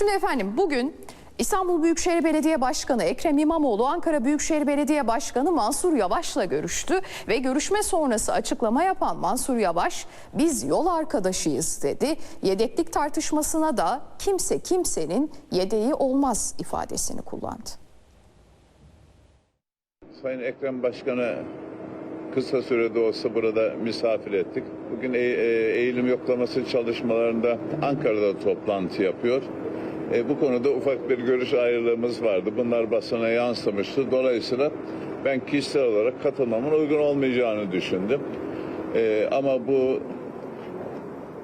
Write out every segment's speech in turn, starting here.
Şimdi efendim bugün İstanbul Büyükşehir Belediye Başkanı Ekrem İmamoğlu Ankara Büyükşehir Belediye Başkanı Mansur Yavaş'la görüştü ve görüşme sonrası açıklama yapan Mansur Yavaş biz yol arkadaşıyız dedi. Yedeklik tartışmasına da kimse kimsenin yedeği olmaz ifadesini kullandı. Sayın Ekrem Başkanı kısa sürede olsa burada misafir ettik. Bugün e- e- eğilim yoklaması çalışmalarında Ankara'da toplantı yapıyor. E, bu konuda ufak bir görüş ayrılığımız vardı. Bunlar basına yansımıştı. Dolayısıyla ben kişisel olarak katılmamın uygun olmayacağını düşündüm. E, ama bu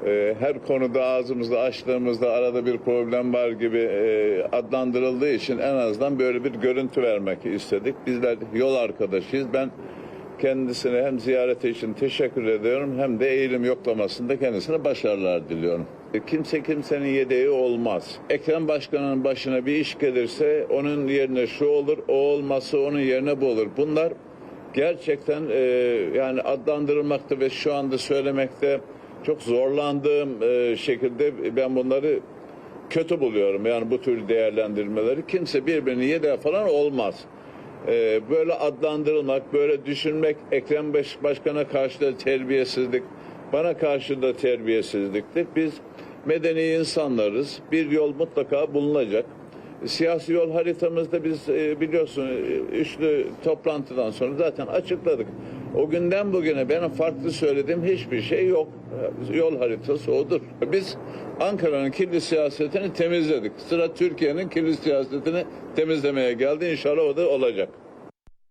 e, her konuda ağzımızda açtığımızda arada bir problem var gibi e, adlandırıldığı için en azından böyle bir görüntü vermek istedik. Bizler yol arkadaşıyız. Ben kendisine hem ziyareti için teşekkür ediyorum hem de eğilim yoklamasında kendisine başarılar diliyorum. E, Kimse kimsenin yedeği olmaz. Ekrem Başkan'ın başına bir iş gelirse onun yerine şu olur, o olmazsa onun yerine bu olur. Bunlar gerçekten e, yani adlandırılmakta ve şu anda söylemekte çok zorlandığım e, şekilde ben bunları kötü buluyorum. Yani bu tür değerlendirmeleri kimse birbirini yedeği falan olmaz. E, böyle adlandırılmak, böyle düşünmek Ekrem Baş- Başkan'a karşı da terbiyesizlik, bana karşı da terbiyesizliktir. Biz medeni insanlarız. Bir yol mutlaka bulunacak. Siyasi yol haritamızda biz e, biliyorsun e, üçlü toplantıdan sonra zaten açıkladık. O günden bugüne benim farklı söylediğim hiçbir şey yok. Yol haritası odur. Biz Ankara'nın kirli siyasetini temizledik. Sıra Türkiye'nin kirli siyasetini temizlemeye geldi. İnşallah o da olacak.